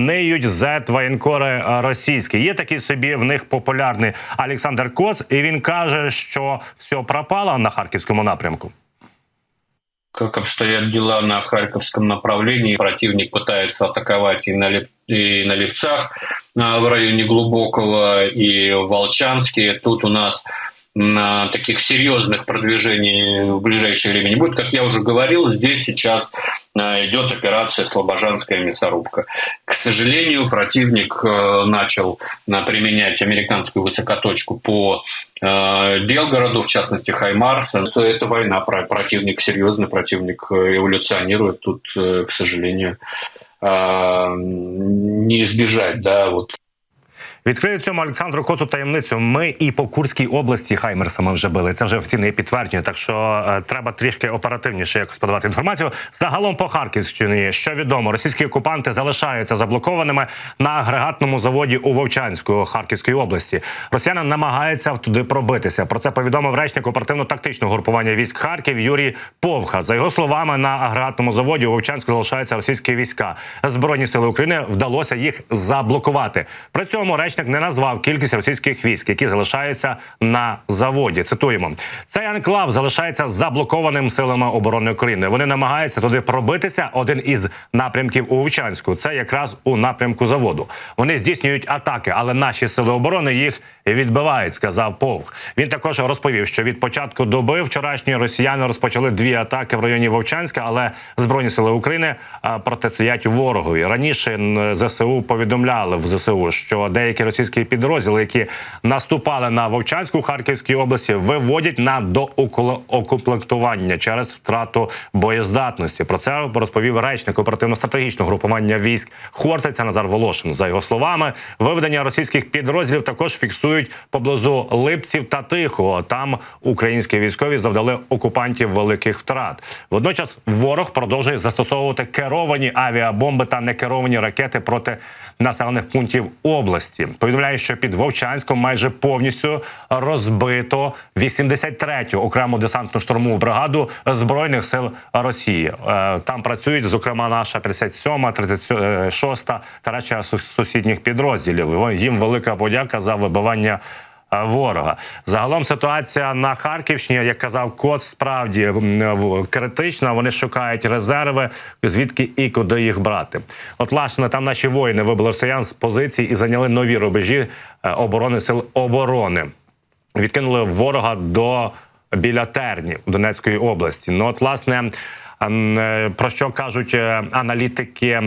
Ниють зет воєнкори е, російські. Є такий собі в них популярний Олександр Коц, і він каже, що все пропало на харківському напрямку. как обстоят дела на Харьковском направлении. Противник пытается атаковать и на, Лип- и на Липцах а, в районе Глубокого, и в Волчанске. Тут у нас на таких серьезных продвижений в ближайшее время не будет. Как я уже говорил, здесь сейчас идет операция «Слобожанская мясорубка». К сожалению, противник э, начал а, применять американскую высокоточку по э, Белгороду, в частности Хаймарс. Это, это война, про- противник серьезный, противник э, эволюционирует. Тут, э, к сожалению, э, не избежать, да, вот Відкрию цьому Олександру Коцу таємницю. Ми і по Курській області Хаймерсами вже били. Це вже офіційне підтвердження. Так що е, треба трішки оперативніше якось подавати інформацію. Загалом по Харківщині, що відомо, російські окупанти залишаються заблокованими на агрегатному заводі у Вовчанську Харківської області. Росіяни намагаються туди пробитися. Про це повідомив речник оперативно-тактичного групування військ Харків Юрій Повха. За його словами, на агрегатному заводі у Вовчанську залишаються російські війська. Збройні сили України вдалося їх заблокувати. При цьому речник не назвав кількість російських військ, які залишаються на заводі. Цитуємо: цей анклав залишається заблокованим силами оборони України. Вони намагаються туди пробитися. Один із напрямків у Вовчанську. Це якраз у напрямку заводу. Вони здійснюють атаки, але наші сили оборони їх відбивають. Сказав Повх. Він також розповів, що від початку доби вчорашні росіяни розпочали дві атаки в районі Вовчанська, але збройні сили України протистоять ворогові. Раніше ЗСУ повідомляли в ЗСУ, що деякі російські підрозділи, які наступали на Вовчанську Харківській області, виводять на доукомплектування через втрату боєздатності. Про це розповів речник оперативно-стратегічного групування військ Хортиця Назар Волошин. За його словами, виведення російських підрозділів також фіксують поблизу Липців та Тихого. Там українські військові завдали окупантів великих втрат. Водночас ворог продовжує застосовувати керовані авіабомби та некеровані ракети проти населених пунктів області. Повідомляє, що під Вовчанськом майже повністю розбито 83-ю окрему десантну штурмову бригаду збройних сил Росії. Е, Там працюють зокрема наша 57-ма, 36-та та решта сусідніх підрозділів. Їм велика подяка за вибивання. Е, Ворога загалом ситуація на Харківщині, як казав Кот, справді критична. Вони шукають резерви, звідки і куди їх брати. От власне там наші воїни вибили росіян з позицій і зайняли нові рубежі е, оборони сил оборони відкинули ворога до біля Терні Донецької області. Ну, от, власне, е, про що кажуть аналітики.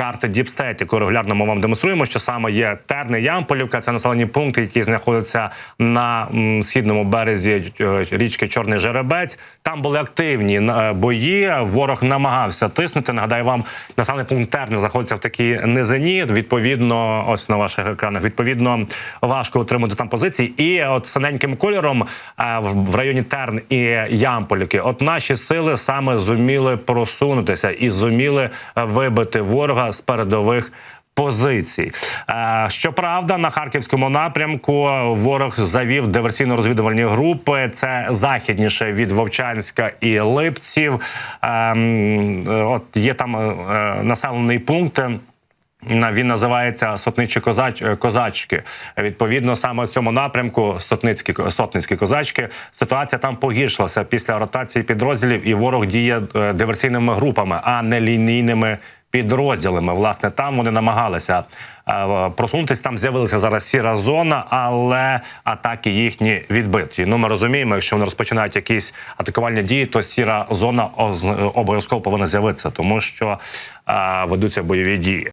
Карти Діпстейт, яку регулярно ми вам демонструємо, що саме є Терни Ямполівка, це населені пункти, які знаходяться на східному березі е, річки Чорний Жеребець. Там були активні е, бої. Ворог намагався тиснути. Нагадаю вам, населений пункт Терни знаходиться в такій низині. Відповідно, ось на ваших екранах. Відповідно, важко отримати там позиції. І от синеньким кольором е, в районі Терн і Ямполівки, от наші сили саме зуміли просунутися і зуміли вибити ворога з передових. Позицій Е, щоправда, на харківському напрямку ворог завів диверсійно-розвідувальні групи. Це західніше від Вовчанська і Липців. Ем, е, От є там е, населений пункт. Він називається Сотничі козач е, козачки. Відповідно, саме в цьому напрямку сотницькі сотницькі козачки. Ситуація там погіршилася після ротації підрозділів, і ворог діє е, диверсійними групами, а не лінійними підрозділами. Власне, там вони намагалися е, просунутися. Там з'явилася зараз сіра зона, але атаки їхні відбиті. Ну ми розуміємо, якщо вони розпочинають якісь атакувальні дії, то сіра зона обов'язково повинна з'явитися, тому що ведуться бойові дії.